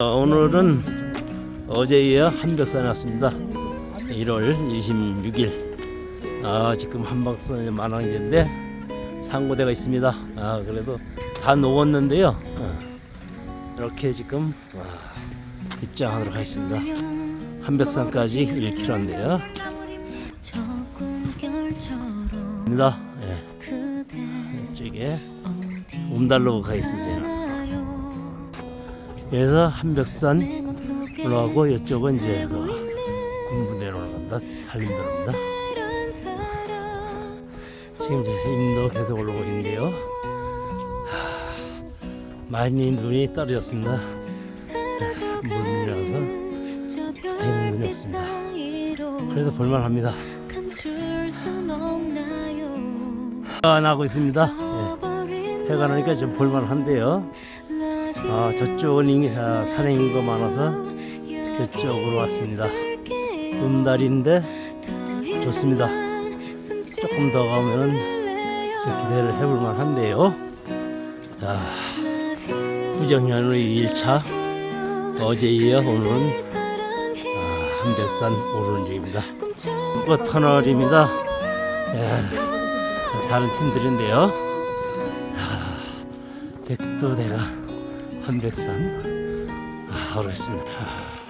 어, 오늘은 어제에 이어 한벽산에 왔습니다. 1월 26일. 아, 지금 한박산에 만왕제인데 상고대가 있습니다. 아, 그래도 다 녹았는데요. 어, 이렇게 지금 와, 입장하도록 하겠습니다. 한백산까지 1km인데요. 입니다. 예. 이쪽에 움달로 가겠습니다. 그래서 한백산 올라가고 이쪽은 이제 그 군부대로 올라간다 산림도로입니다. 지금 이제 인도 계속 올라오고 있는데요. 하, 많이 눈이 떨어졌습니다. 물이라서 붙어있는 눈이 없습니다. 그래도 볼만합니다. 안 하고 있습니다. 예. 해가 나니까 좀 볼만한데요. 아, 저쪽은 인- 아, 산에 거 많아서 이쪽으로 왔습니다. 음달인데 좋습니다. 조금 더 가면은 좀 기대를 해볼 만한데요. 아, 후정현의 1차 어제 이어 오늘은 아, 한백산 오르는 중입니다. 뭐 터널입니다. 예, 다른 팀들인데요. 아, 백두대가 한백산 아, 오르겠습니다. 아.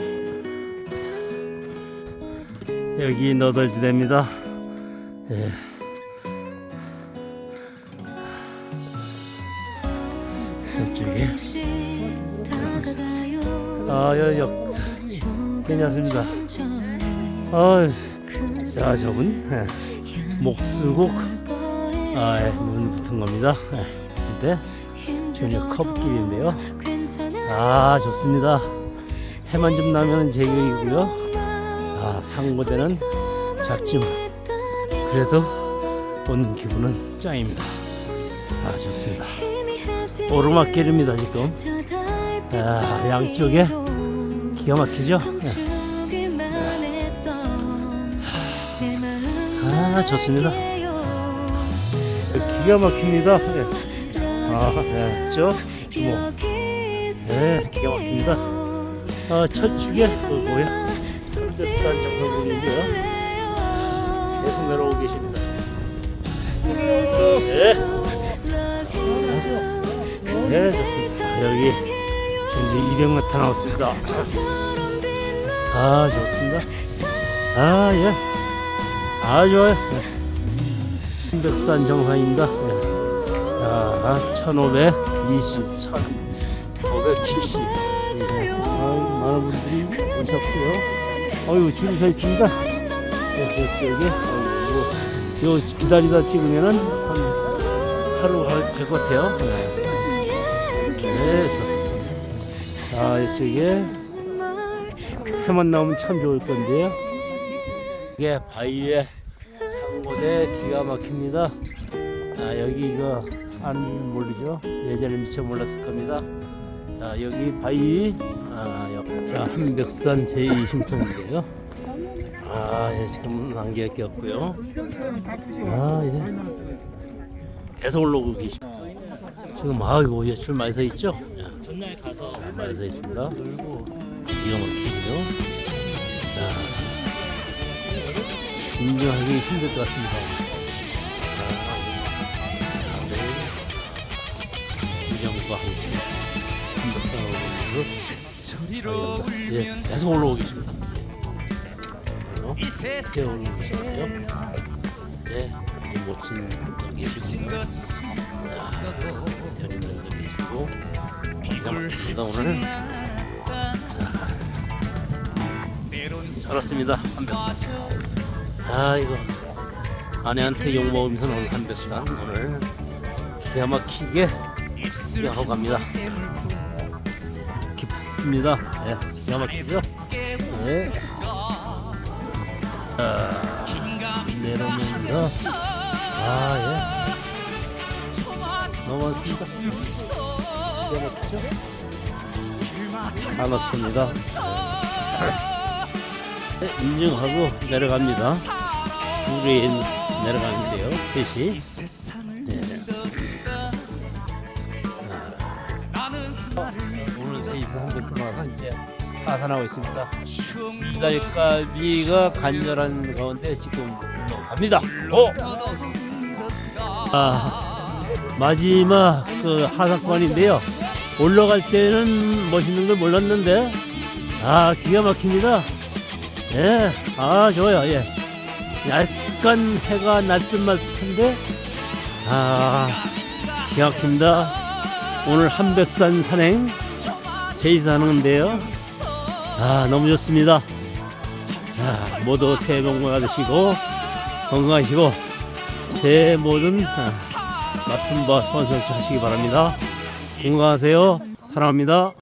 여기 너덜지대입니다. 예. 이쪽에 아, 여, 여, 괜찮습니다. 아, 자, 저분 예. 목수국 아, 예, 눈 붙은 겁니다. 예. 지대 전혀 컵길인데요. 아, 좋습니다. 해만 좀 나면 제격이고요. 아, 상고대는 작지만 그래도 오는 기분은 짱입니다. 아, 좋습니다. 오르막길입니다, 지금. 아, 양쪽에 기가 막히죠? 예. 아, 좋습니다. 기가 막힙니다. 예. 아, 예. 저 주목. 네, 기가 막힙니다. 아, 첫 축에 그거고요. 한백산 정상분인데요. 계속 내려오고 계십니다. 네. 네, 좋습니다. 여기 지금 이제 200m 나왔습니다. 아, 좋습니다. 아, 예. 아, 좋아요. 네. 한백산 정상입니다. 예. 아, 1520, 1570. 네. 아, 많은 분들이 오셨고요. 어유 줄이 서 있습니다. 네, 이쪽에 어, 요 기다리다 찍으면은 한 하루 갈것 같아요. 네. 네, 저, 아 이쪽에 해만 나오면 참 좋을 건데요. 이게 바위에 상고대 기가 막힙니다. 아 여기 이거 안 모르죠? 예전에 미처 몰랐을 겁니다. 자 여기 바위 아, 여- 자 한백산 제2심통인데요. 아 예, 지금 안개가 꼈고요. 아 예. 계속 올라오고 계십니다. 지금 아이고 예, 줄 많이 서 있죠? 전날 가서 많이 서 있습니다. 기가 막히고요. 자, 인정하기 힘들 것 같습니다. 한박사로 예, 계속 올라오고 계십니다. 계속 계속 올라오고 계시고요. 예, 아주 멋진 분들 계시고 대리님도 계시고 기가 막힙니다 오늘. 그렇습니다 한백산. 아 이거 아내한테 욕 먹으면서 오늘 한백산 오늘 기가 막히게 하고 갑니다. 깊습니다. 예, 기가 막히죠? 예. 자, 내려오면서 아 예. 넘어왔습니다. 기가 막히죠? 한어초입니다. 네, 인증하고 내려갑니다. 둘이 내려가는데요. 셋이. 네. 아, 오늘 셋이서 한번 들어가서 이제 예, 하산하고 있습니다. 기다릴까비가 간절한 가운데 지금 갑니다. 오! 아, 마지막 그 하산권인데요. 올라갈 때는 멋있는 걸 몰랐는데, 아, 기가 막힙니다. 예, 아, 좋아요, 예. 약간 해가 날 듯 말 듯한데, 아, 기가 막힙니다. 오늘 한백산 산행 세이서 하는데요. 아, 너무 좋습니다. 아, 모두 새해 복 받으시고, 건강하시고, 새해 모든 아, 맡은 바 소원성취 하시기 바랍니다. 건강하세요. 사랑합니다.